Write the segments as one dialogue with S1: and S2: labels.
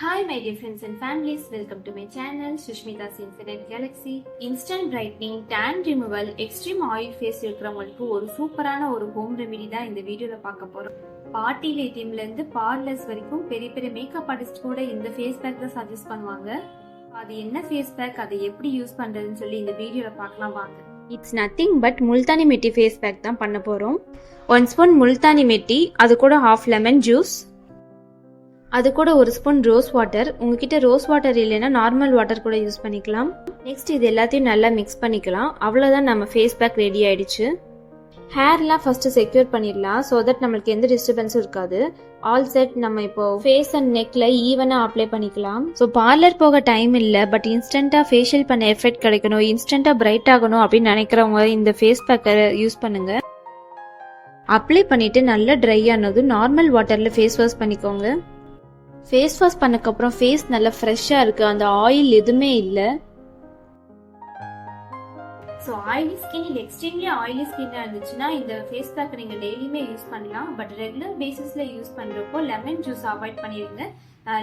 S1: Hi my dear friends and families welcome to my channel Sushmita's infinite galaxy instant brightening tan removal extreme oil face இருக்கிறவங்களுக்கு ஒரு சூப்பரான ஒரு home remedy தான் இந்த வீடியோவில் பார்க்க போகிறோம் பார்ட்டி லேட்டியம்லேருந்து பார்லர்ஸ் வரைக்கும் பெரிய பெரிய மேக்கப் ஆர்டிஸ்ட் கூட இந்த ஃபேஸ் பேக் தான் சஜஸ்ட் பண்ணுவாங்க. அது என்ன ஃபேஸ் பேக் அதை எப்படி யூஸ் பண்ணுறதுன்னு சொல்லி இந்த வீடியோவில் பார்க்கலாம் வாங்க.
S2: It's nothing but Multani mitti face pack தான் பண்ண போகிறோம் ஒன் ஸ்பூன் முல்தானி மெட்டி அது கூட ஹாஃப் லெமன் ஜூஸ் அது கூட ஒரு ஸ்பூன் ரோஸ் வாட்டர். உங்ககிட்ட ரோஸ் வாட்டர் இல்லைன்னா நார்மல் வாட்டர் கூட யூஸ் பண்ணிக்கலாம். நெக்ஸ்ட் இது எல்லாத்தையும் நல்லா மிக்ஸ் பண்ணிக்கலாம். அவ்வளோதான் நம்ம ஃபேஸ் பேக் ரெடி ஆயிடுச்சு. ஹேர்லாம் ஃபஸ்ட்டு செக்யூர் பண்ணிடலாம். ஸோ தட் நம்மளுக்கு எந்த டிஸ்டர்பன்ஸும் இருக்காது. ஆல் செட் நம்ம இப்போ ஃபேஸ் அண்ட் நெக்கில் ஈவனாக அப்ளை பண்ணிக்கலாம். ஸோ பார்லர் போக டைம் இல்லை பட் இன்ஸ்டண்ட்டாக ஃபேஷியல் பண்ண எஃபெக்ட் கிடைக்கணும். இன்ஸ்டண்ட்டாக பிரைட் ஆகணும் அப்படின்னு நினைக்கிறவங்க இந்த ஃபேஸ் பேக்கை யூஸ் பண்ணுங்க. அப்ளை பண்ணிட்டு நல்லா ட்ரை ஆனதும் நார்மல் வாட்டரில் ஃபேஸ் வாஷ் பண்ணிக்கோங்க. ஃபேஸ் வாஷ் பண்ணக்கப்புறம் ஃபேஸ் நல்லா ஃப்ரெஷ்ஷாக இருக்குது அந்த ஆயில் எதுவுமே இல்லை.
S1: ஸோ ஆயிலி ஸ்கின் இல்லை எக்ஸ்ட்ரீம்லி ஆயிலி ஸ்கின்னாக இருந்துச்சுன்னா இந்த ஃபேஸ் பேக்கை நீங்கள் டெய்லியுமே யூஸ் பண்ணலாம். பட் ரெகுலர் பேசிஸில் யூஸ் பண்ணுறப்போ லெமன் ஜூஸ் அவாய்ட் பண்ணிடுங்க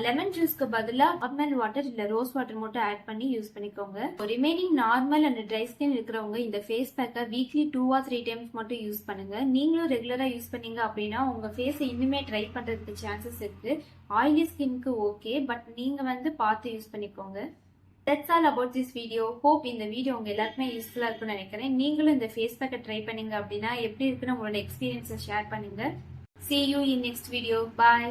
S1: லெமன் ஜூஸ்க்கு பதிலாக நார்மல் வாட்டர் இல்லை ரோஸ் வாட்டர் மட்டும் ஆட் பண்ணி யூஸ் பண்ணிக்கோங்க. Remaining normal and dry skin இருக்கிறவங்க இந்த ஃபேஸ் பேக்கை weekly two or three times மட்டும் யூஸ் பண்ணுங்க. நீங்களும் ரெகுலராக யூஸ் பண்ணீங்க அப்படின்னா உங்கள் ஃபேஸை இன்னுமே ட்ரை பண்ணுறதுக்கு சான்சஸ் இருக்கு. ஆயிலி ஸ்கின்க்கு ஓகே பட் நீங்கள் வந்து பார்த்து யூஸ் பண்ணிக்கோங்க. That's all about this video hope இந்த வீடியோ உங்க எல்லாருக்குமே யூஸ்ஃபுல்லாக இருக்கும்னு நினைக்கிறேன். நீங்களும் இந்த ஃபேஸ் பேக்கை ட்ரை பண்ணீங்க அப்படின்னா எப்படி இருக்குன்னு உங்களோட எக்ஸ்பீரியன்ஸை ஷேர் பண்ணுங்க. See you in next video bye